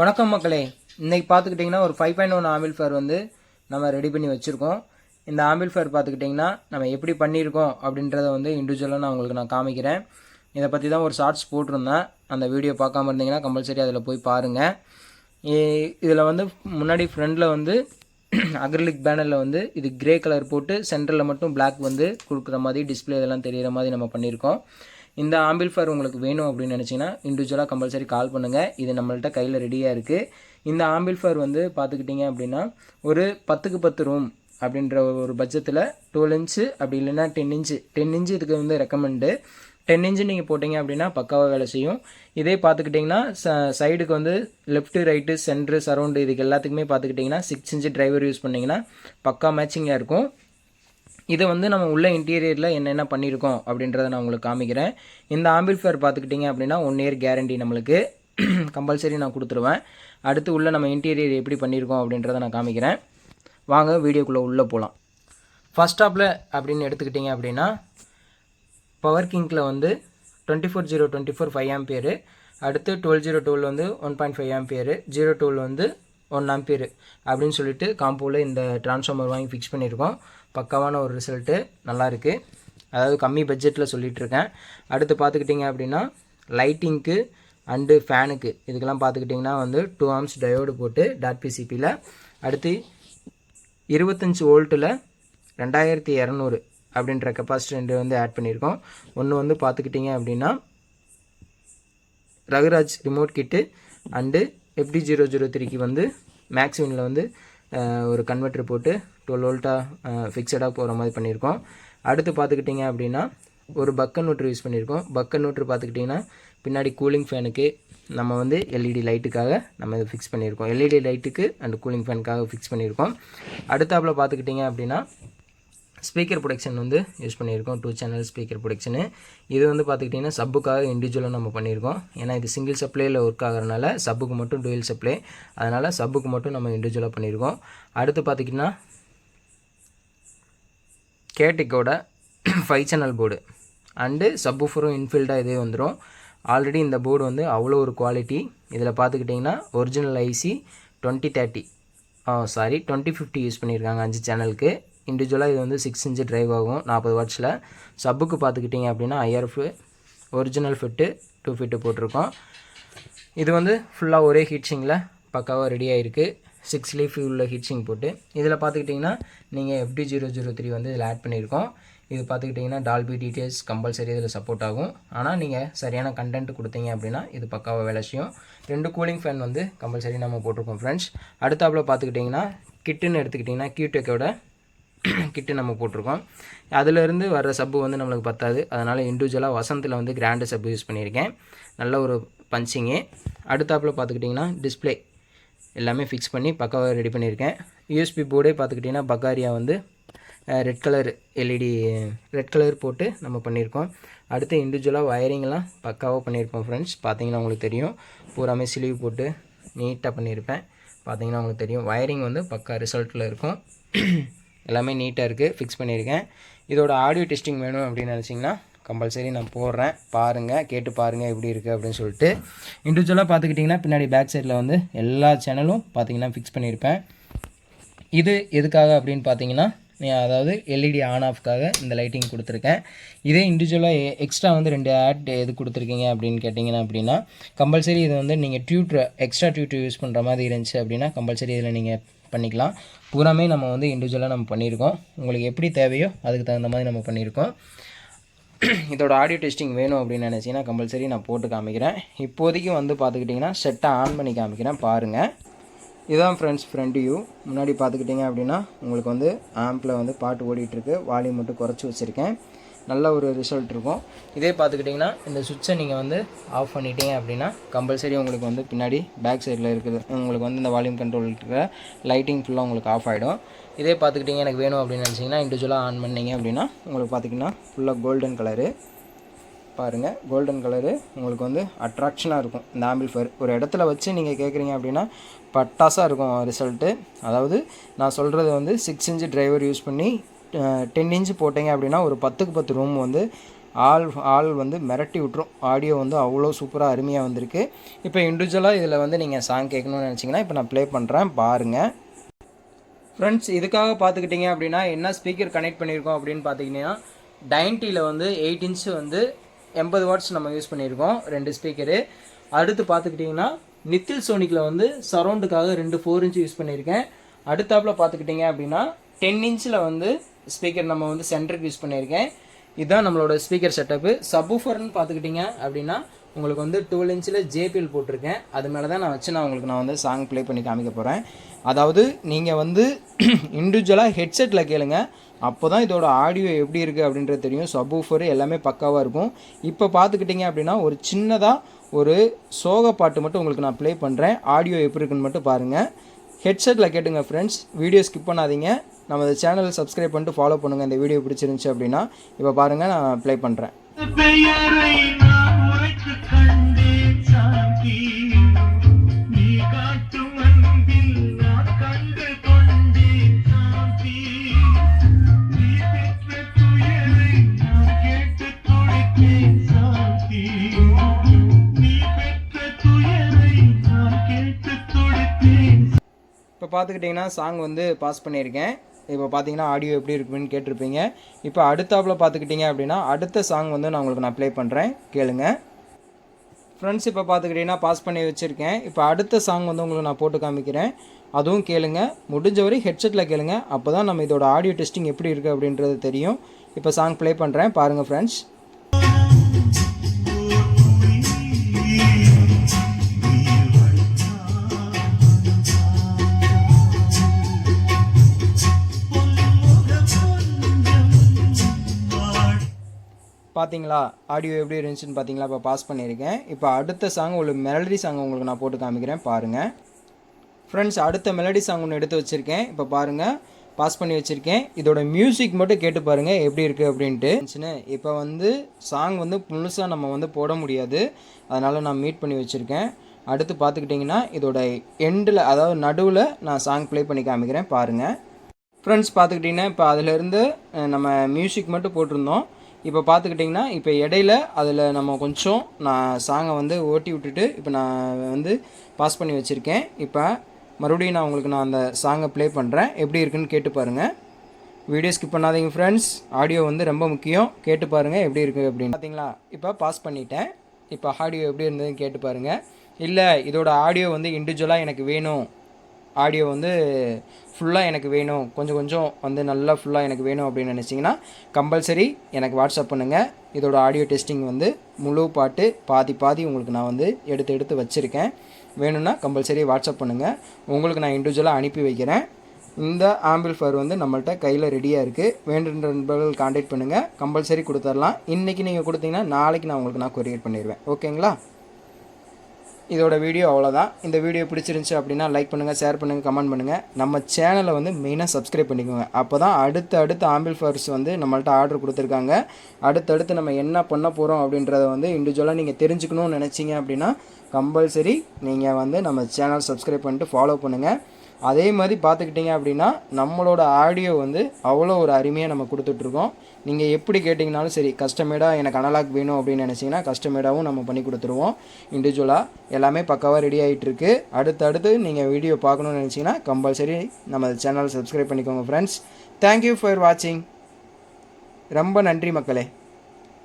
வணக்கம் மக்களே. இன்றைக்கி பார்த்துக்கிட்டிங்கன்னா ஒரு ஃபைவ் பாயிண்ட் ஒன் ஆம்பிள்ஃபேர் வந்து நம்ம ரெடி பண்ணி வச்சுருக்கோம். இந்த ஆம்பிள்ஃபேர் பார்த்துக்கிட்டிங்கன்னா நம்ம எப்படி பண்ணியிருக்கோம் அப்படின்றத வந்து இண்டிவிஜுவலாக நான் உங்களுக்கு நான் காமிக்கிறேன். இதை பற்றி தான் ஒரு ஷார்ட்ஸ் போட்டிருந்தேன். அந்த வீடியோ பார்க்காம இருந்தீங்கன்னா கம்பல்சரி அதில் போய் பாருங்கள் இதில் வந்து முன்னாடி ஃப்ரண்டில் வந்து அக்ரிலிக் பேனரில் வந்து இது கிரே கலர் போட்டு சென்டரில் மட்டும் பிளாக் வந்து கொடுக்குற மாதிரி டிஸ்பிளே இதெல்லாம் தெரியிற மாதிரி நம்ம பண்ணியிருக்கோம். இந்த ஆம்பிள்ஃபேர் உங்களுக்கு வேணும் அப்படின்னு நினச்சிங்கன்னா இண்டிவிஜுவலாக கம்பல்சரி கால் பண்ணுங்கள் இது நம்மள்ட்ட கையில் ரெடியாக இருக்குது இந்த ஆம்பிள்ஃபேர் வந்து பார்த்துக்கிட்டிங்க அப்படின்னா ஒரு பத்துக்கு பத்து ரூம் அப்படின்ற ஒரு பட்ஜெட்டில் டுவெல் இன்ச்சு அப்படி இல்லைன்னா டென் இன்ச்சு டென் இன்ச்சு இதுக்கு வந்து ரெக்கமெண்டு டென் இன்ச்சு நீங்கள் போட்டிங்க அப்படின்னா பக்காவாக வேலை செய்யும். இதே பார்த்துக்கிட்டிங்கன்னா ச சைடுக்கு வந்து லெஃப்ட்டு ரைட்டு சென்ட்ரு சரௌண்டு இதுக்கு எல்லாத்துக்குமே பார்த்துக்கிட்டிங்கன்னா சிக்ஸ் இன்ச்சு டிரைவர் யூஸ் பண்ணிங்கன்னா பக்கா மேட்சிங்காக இருக்கும். இது வந்து நம்ம உள்ள இன்டீரியரில் என்னென்ன பண்ணியிருக்கோம் அப்படின்றத நான் உங்களுக்கு காமிக்கிறேன். இந்த ஆம்பிள்ஃபேர் பார்த்துக்கிட்டிங்க அப்படின்னா ஒன் இயர் கேரண்டி நம்மளுக்கு. கம்பல்சரி நான் கொடுத்துருவேன். அடுத்து உள்ள நம்ம இன்டீரியர் எப்படி பண்ணியிருக்கோம் அப்படின்றத நான் காமிக்கிறேன். வாங்க வீடியோக்குள்ளே உள்ளே போகலாம் ஃபஸ்ட் ஸ்டாப்பில் அப்படின்னு எடுத்துக்கிட்டிங்க அப்படின்னா பவர் கிங்கில் வந்து twenty four zero twenty four five ampere அடுத்து டுவெல் ஜீரோ டுவெல் வந்து one point five ampere zero twelve வந்து ஒன் ஆம்பியர் அப்படின்னு சொல்லிட்டு காம்போவில் இந்த டிரான்ஸ்ஃபார்மர் வாங்கி ஃபிக்ஸ் பண்ணியிருக்கோம் பக்காவான ஒரு ரிசல்ட்டு நல்லா இருக்குது அதாவது கம்மி பட்ஜெட்டில் சொல்லிகிட்ருக்கேன் அடுத்து பார்த்துக்கிட்டிங்க அப்படின்னா லைட்டிங்க்கு அண்டு ஃபேனுக்கு இதுக்கெல்லாம் பார்த்துக்கிட்டிங்கன்னா வந்து டூ ஆம்ஸ் டயோடு போட்டு டாட் பிசிபியில் அடுத்து இருபத்தஞ்சி வோல்ட்டில் ரெண்டாயிரத்தி இரநூறு அப்படின்ற கெப்பாசிட்டி ரெண்டு வந்து ஆட் பண்ணியிருக்கோம். ஒன்று வந்து பார்த்துக்கிட்டிங்க அப்படின்னா Raghuraj remote kit and FT zero zero த்ரீக்கு வந்து மேக்ஸிமில் வந்து ஒரு கன்வெர்ட்ரு போட்டு டுவெல் வோல்ட்டாக ஃபிக்ஸடாக போகிற மாதிரி பண்ணியிருக்கோம். அடுத்து பார்த்துக்கிட்டிங்க அப்படின்னா ஒரு பக்கன் நூட்ரு யூஸ் பண்ணியிருக்கோம். பக்கன் நூட்ரு பார்த்துக்கிட்டிங்கன்னா பின்னாடி கூலிங் ஃபேனுக்கு நம்ம வந்து எல்இடி லைட்டுக்காக நம்ம இதை ஃபிக்ஸ் பண்ணியிருக்கோம். எல்இடி லைட்டுக்கு அண்ட் கூலிங் ஃபேனுக்காக ஃபிக்ஸ் பண்ணியிருக்கோம். அடுத்தாப்பில் பார்த்துக்கிட்டிங்க அப்படின்னா ஸ்பீக்கர் ப்ரொடக்ஷன் வந்து யூஸ் பண்ணியிருக்கோம். டூ சேனல் ஸ்பீக்கர் ப்ரொடக்ஷனு இது வந்து பார்த்துக்கிட்டிங்கன்னா சப்புக்காக இண்டிவிஜுவலாக நம்ம பண்ணியிருக்கோம். ஏன்னா இது சிங்கிள் சப்ளையில் ஒர்க் ஆகிறனால சப்புக்கு மட்டும் டூயல் சப்ளை அதனால் சப்புக்கு மட்டும் நம்ம இண்டிவிஜுவலாக பண்ணியிருக்கோம். அடுத்து பார்த்திங்கன்னா கேட்டிக்கோட ஃபைவ் சேனல் போர்டு அண்டு சப்வூஃபரும் இன்ஃபில்டாக இதே வந்துடும் ஆல்ரெடி இந்த போர்டு வந்து அவ்வளோ ஒரு குவாலிட்டி இதில் பார்த்துக்கிட்டிங்கன்னா original IC twenty thirty sorry twenty fifty use பண்ணியிருக்காங்க அஞ்சு சேனலுக்கு இண்டிவிஜுவலாக இது வந்து சிக்ஸ் இன்ச்சு டிரைவ் ஆகும் நாற்பது வாட்ஸில் சப்புக்கு பார்த்துக்கிட்டிங்க அப்படின்னா IRF original fit two fit போட்டிருக்கோம். இது வந்து ஃபுல்லாக ஒரே ஹீட்ஸிங்கில் பக்காவாக ரெடி ஆகிருக்கு சிக்ஸ் லீஃப் உள்ள ஹீட்ஸிங் போட்டு. இதில் பார்த்துக்கிட்டிங்கன்னா நீங்கள் எஃப்டி ஜீரோ ஜீரோ த்ரீ வந்து இதில் ஆட் பண்ணியிருக்கோம். இது பார்த்துக்கிட்டிங்கன்னா டால்பி டீடெயில்ஸ் கம்பல்சரி இதில் சப்போர்ட் ஆகும். ஆனால் நீங்கள் சரியான கண்டென்ட் கொடுத்தீங்க அப்படின்னா இது பக்காவாக வேலை செய்யும். ரெண்டு கூலிங் ஃபேன் வந்து கம்பல்சரி நம்ம போட்டிருக்கோம் ஃப்ரெண்ட்ஸ் அடுத்தாப்பில் பார்த்துக்கிட்டிங்கன்னா கிட்டுன்னு எடுத்துக்கிட்டிங்கன்னா கியூடெக்கோட கிட்டு நம்ம போட்டிருக்கோம். அதிலிருந்து வர்ற சப்பு வந்து நம்மளுக்கு பத்தாது. அதனால் இண்டிவிஜுவலாக வசந்தில் வந்து கிராண்டு சப்பு யூஸ் பண்ணியிருக்கேன். நல்ல ஒரு பஞ்சிங்கு அடுத்தாப்புல பார்த்துக்கிட்டிங்கன்னா டிஸ்ப்ளே எல்லாமே ஃபிக்ஸ் பண்ணி பக்காவாக ரெடி பண்ணியிருக்கேன். யூஎஸ்பி போர்டே பார்த்துக்கிட்டிங்கன்னா பக்காரியா வந்து red colour LED red colour போட்டு நம்ம பண்ணியிருக்கோம். அடுத்து இண்டிவிஜுவலாக வயரிங்லாம் பக்காவாக பண்ணியிருப்போம் ஃப்ரெண்ட்ஸ் பார்த்தீங்கன்னா உங்களுக்கு தெரியும். பூராமே சிலிவ் போட்டு நீட்டாக பண்ணியிருப்பேன். பார்த்தீங்கன்னா உங்களுக்கு தெரியும். வயரிங் வந்து பக்கா ரிசல்ட்டில் இருக்கும். எல்லாமே நீட்டாக இருக்குது ஃபிக்ஸ் பண்ணியிருக்கேன். இதோட ஆடியோ டெஸ்டிங் வேணும் அப்படின்னு நினச்சிங்கன்னா கம்பல்சரி நான் போடுறேன். பாருங்கள் கேட்டு பாருங்கள் எப்படி இருக்குது அப்படின்னு சொல்லிட்டு. இண்டிவிஜுவலாக பார்த்துக்கிட்டிங்கன்னா பின்னாடி பேக் சைடில் வந்து எல்லா சேனலும் பார்த்தீங்கன்னா ஃபிக்ஸ் பண்ணியிருப்பேன். இது எதுக்காக அப்படின்னு பார்த்தீங்கன்னா நீ அதாவது எல்இடி ஆன் ஆஃப்காக இந்த லைட்டிங் கொடுத்துருக்கேன். இதே இண்டிவிஜுவலாக எக்ஸ்ட்ரா வந்து ரெண்டு ஆட் எது கொடுத்துருக்கீங்க அப்படின்னு கேட்டிங்கன்னா அப்படின்னா கம்பல்சரி இது வந்து நீங்கள் டியூட்ரு எக்ஸ்ட்ரா டியூட்ரு யூஸ் பண்ணுற மாதிரி இருந்துச்சு அப்படின்னா கம்பல்சரி இதில் நீங்கள் பண்ணிக்கலாம். பூராமே நம்ம வந்து இண்டிவிஜுவலாக நம்ம பண்ணியிருக்கோம். உங்களுக்கு எப்படி தேவையோ அதுக்கு தகுந்த மாதிரி நம்ம பண்ணியிருக்கோம். இதோட ஆடியோ டெஸ்டிங் வேணும் அப்படின்னு நினச்சிங்கன்னா கம்பல்சரி நான் போட்டு காமிக்கிறேன். இப்போதைக்கு வந்து பார்த்துக்கிட்டிங்கன்னா செட்டை ஆன் பண்ணி காமிக்கிறேன். பாருங்கள் இதுதான் ஃப்ரெண்ட்ஸ் ஃப்ரண்ட் வியூ முன்னாடி பார்த்துக்கிட்டிங்க அப்படின்னா உங்களுக்கு வந்து ஆம்பில் வந்து பாட்டு ஓடிட்டுருக்கு வால்யூம் மட்டும் குறைச்சி வச்சுருக்கேன். நல்ல ஒரு ரிசல்ட் இருக்கும். இதே பார்த்துக்கிட்டிங்கன்னா இந்த சுவிட்சை நீங்கள் வந்து ஆஃப் பண்ணிட்டீங்க அப்படின்னா கம்பல்சரி உங்களுக்கு வந்து பின்னாடி பேக் சைடில் இருக்குது. உங்களுக்கு வந்து இந்த வால்யூம் கண்ட்ரோல் இருக்கிற லைட்டிங் ஃபுல்லாக உங்களுக்கு ஆஃப் ஆகிடும் இதே பார்த்துக்கிட்டிங்க எனக்கு வேணும் அப்படின்னு நினச்சிங்கன்னா இண்டிவிஜுவலாக ஆன் பண்ணீங்க அப்படின்னா உங்களுக்கு பார்த்திங்கன்னா ஃபுல்லாக கோல்டன் கலரு பாருங்கள் கோல்டன் கலரு உங்களுக்கு வந்து அட்ராக்ஷனாக இருக்கும். இந்த ஆம்பிள்ஃபயர் ஒரு இடத்துல வச்சு நீங்கள் கேட்குறீங்க அப்படின்னா பட்டாசாக இருக்கும் ரிசல்ட்டு அதாவது நான் சொல்கிறது வந்து சிக்ஸ் இன்ச்சு டிரைவர் யூஸ் பண்ணி டென் இன்ச்சு போட்டீங்க அப்படின்னா ஒரு பத்துக்கு பத்து ரூம் வந்து ஆள் ஆள் வந்து மிரட்டி விட்ரும் ஆடியோ வந்து அவ்வளோ சூப்பராக அருமையாக வந்திருக்கு. இப்போ இண்டிவிஜுவலாக இதில் வந்து நீங்கள் சாங் கேட்கணும்னு நினச்சிங்கன்னா இப்போ நான் ப்ளே பண்ணுறேன் பாருங்கள் ஃப்ரெண்ட்ஸ் இதுக்காக பார்த்துக்கிட்டிங்க அப்படின்னா என்ன ஸ்பீக்கர் கனெக்ட் பண்ணியிருக்கோம் அப்படின்னு பார்த்தீங்கன்னா டைன்ட்டியில் வந்து எயிட் இன்ச்சு வந்து எண்பது வாட்ஸ் நம்ம யூஸ் பண்ணியிருக்கோம் ரெண்டு ஸ்பீக்கரு அடுத்து பார்த்துக்கிட்டிங்கன்னா நித்தில் சோனிக்கில் வந்து சரௌண்டுக்காக ரெண்டு ஃபோர் இன்ச்சு யூஸ் பண்ணியிருக்கேன். அடுத்தாப்பில் பார்த்துக்கிட்டிங்க அப்படின்னா டென் இன்ச்சில் வந்து ஸ்பீக்கர் நம்ம வந்து சென்டருக்கு யூஸ் பண்ணியிருக்கேன். இதுதான் நம்மளோட ஸ்பீக்கர் செட்டப்பு சபூஃபர்னு பார்த்துக்கிட்டிங்க அப்படின்னா உங்களுக்கு வந்து டுவெல் இன்ச்சில் ஜேபிஎல் போட்டிருக்கேன். அது மேலே தான் நான் வச்சு நான் உங்களுக்கு நான் வந்து சாங் ப்ளே பண்ணி காமிக்க போகிறேன் அதாவது நீங்கள் வந்து இண்டிவிஜுவலாக ஹெட்செட்டில் கேளுங்க. அப்போ தான் இதோட ஆடியோ எப்படி இருக்குது அப்படின்றது தெரியும். சபூஃபர் எல்லாமே பக்காவாக இருக்கும். இப்போ பார்த்துக்கிட்டிங்க அப்படின்னா ஒரு சின்னதாக ஒரு சோக பாட்டு மட்டும் உங்களுக்கு நான் ப்ளே பண்ணுறேன் ஆடியோ எப்படி இருக்குன்னு மட்டும் பாருங்கள் ஹெட்செட்டில் கேட்டுங்க ஃப்ரெண்ட்ஸ் வீடியோ ஸ்கிப் பண்ணாதீங்க. நம்ம சேனலை சப்ஸ்கிரைப் பண்ணிட்டு ஃபாலோ பண்ணுங்கள் இந்த வீடியோ பிடிச்சிருந்துச்சு அப்படின்னா இப்போ பாருங்கள் நான் ப்ளே பண்ணுறேன் பார்த்துக்கிட்டிங்கன்னா சாங் வந்து பாஸ் பண்ணியிருக்கேன். இப்போ பார்த்தீங்கன்னா ஆடியோ எப்படி இருக்குன்னு கேட்டிருப்பீங்க. இப்போ அடுத்தாப்பில் பார்த்துக்கிட்டிங்க அப்படின்னா அடுத்த சாங் வந்து நான் உங்களுக்கு நான் ப்ளே பண்ணுறேன் கேளுங்க. ஃப்ரெண்ட்ஸ் இப்போ பார்த்துக்கிட்டிங்கன்னா பாஸ் பண்ணி வச்சுருக்கேன். இப்போ அடுத்த சாங் வந்து உங்களுக்கு நான் போட்டு காமிக்கிறேன். அதுவும் கேளுங்க. முடிஞ்ச வரை ஹெட்செட்டில் கேளுங்க. அப்போ தான் நம்ம இதோட ஆடியோ டெஸ்டிங் எப்படி இருக்குது அப்படின்றது தெரியும். இப்போ சாங் ப்ளே பண்ணுறேன் பாருங்கள் ஃப்ரெண்ட்ஸ் பார்த்தீங்களா ஆடியோ எப்படி இருந்துச்சுன்னு பார்த்தீங்களா இப்போ பாஸ் பண்ணியிருக்கேன். இப்போ அடுத்த சாங் ஒரு மெலடி சாங் உங்களுக்கு நான் போட்டு காமிக்கிறேன். பாருங்கள் ஃப்ரெண்ட்ஸ் அடுத்த மெலடி சாங் ஒன்று எடுத்து வச்சுருக்கேன். இப்போ பாருங்கள் பாஸ் பண்ணி வச்சுருக்கேன். இதோட மியூசிக் மட்டும் கேட்டு பாருங்கள் எப்படி இருக்குது அப்படின்ட்டு. இப்போ வந்து சாங் வந்து முழுசாக நம்ம வந்து போட முடியாது. அதனால் நான் மீட் பண்ணி வச்சுருக்கேன். அடுத்து பார்த்துக்கிட்டிங்கன்னா இதோட எண்டில் அதாவது நடுவில் நான் சாங் ப்ளே பண்ணி காமிக்கிறேன். பாருங்கள் ஃப்ரெண்ட்ஸ் பார்த்துக்கிட்டிங்கன்னா இப்போ அதிலேருந்து நம்ம மியூசிக் மட்டும் போட்டிருந்தோம். இப்போ பார்த்துக்கிட்டிங்கன்னா இப்போ இடையில அதில் நம்ம கொஞ்சம் நான் சாங்கை வந்து ஓட்டி விட்டுட்டு இப்போ நான் வந்து பாஸ் பண்ணி வச்சுருக்கேன். இப்போ மறுபடியும் நான் உங்களுக்கு நான் அந்த சாங்கை ப்ளே பண்ணுறேன் எப்படி இருக்குன்னு கேட்டு பாருங்கள் வீடியோ ஸ்கிப் பண்ணாதீங்க ஃப்ரெண்ட்ஸ் ஆடியோ வந்து ரொம்ப முக்கியம். கேட்டு பாருங்கள் எப்படி இருக்குது அப்படின்னு. பார்த்தீங்களா இப்போ பாஸ் பண்ணிட்டேன். இப்போ ஆடியோ எப்படி இருந்ததுன்னு கேட்டு பாருங்கள் இல்லை இதோட ஆடியோ வந்து இண்டிவிஜுவலாக எனக்கு வேணும். ஆடியோ வந்து ஃபுல்லாக எனக்கு வேணும். கொஞ்சம் கொஞ்சம் வந்து நல்லா ஃபுல்லாக எனக்கு வேணும் அப்படின்னு நினச்சிங்கன்னா கம்பல்சரி எனக்கு வாட்ஸ்அப் பண்ணுங்கள் இதோட ஆடியோ டெஸ்டிங் வந்து முழு பாட்டு பாதி பாதி உங்களுக்கு நான் வந்து எடுத்து எடுத்து வச்சுருக்கேன். வேணும்னா கம்பல்சரி வாட்ஸ்அப் பண்ணுங்கள் உங்களுக்கு நான் இண்டிவிஜுவலாக அனுப்பி வைக்கிறேன். இந்த ஆம்பிள்ஃபயர் வந்து நம்மள்ட்ட கையில் ரெடியாக இருக்குது வேண்டுன்ற நண்பர்கள் காண்டாக்ட் பண்ணுங்கள் கம்பல்சரி கொடுத்துடலாம் இன்றைக்கி நீங்கள் கொடுத்தீங்கன்னா நாளைக்கு நான் உங்களுக்கு நான் கொரியர் பண்ணிடுவேன். ஓகேங்களா இதோட வீடியோ அவ்வளோதான் இந்த வீடியோ பிடிச்சிருந்துச்சி அப்படின்னா லைக் பண்ணுங்கள் ஷேர் பண்ணுங்கள் கமெண்ட் பண்ணுங்கள் நம்ம சேனலை வந்து மெயினாக சப்ஸ்கிரைப் பண்ணிக்கோங்க. அப்போ தான் அடுத்து அடுத்து ஆம்பிள்ஃபயர்ஸ் வந்து நம்மள்ட்ட ஆர்டர் கொடுத்துருக்காங்க. அடுத்தடுத்து நம்ம என்ன பண்ண போகிறோம் அப்படின்றத வந்து இண்டிவிஜுவலாக நீங்கள் தெரிஞ்சுக்கணும்னு நினச்சிங்க அப்படின்னா கம்பல்சரி நீங்கள் வந்து நம்ம சேனல் சப்ஸ்கிரைப் பண்ணிட்டு ஃபாலோ பண்ணுங்கள் அதே மாதிரி பார்த்துக்கிட்டிங்க அப்படின்னா நம்மளோட ஆடியோ வந்து அவ்வளோ ஒரு அருமையாக நம்ம கொடுத்துட்ருக்கோம் நீங்கள் எப்படி கேட்டிங்கனாலும் சரி கஸ்டமேடாக எனக்கு அனலாக் வேணும் அப்படின்னு நினச்சிங்கன்னா கஸ்டமேடாகவும் நம்ம பண்ணி கொடுத்துருவோம். இண்டிவிஜுவலாக எல்லாமே பக்காவாக ரெடி ஆகிட்டுருக்கு அடுத்தடுத்து நீங்கள் வீடியோ பார்க்கணுன்னு நினச்சிங்கன்னா கம்பல்சரி நம்ம சேனல் சப்ஸ்கிரைப் பண்ணிக்கோங்க ஃப்ரெண்ட்ஸ் தேங்க்யூ ஃபார் வாட்சிங் ரொம்ப நன்றி மக்களே.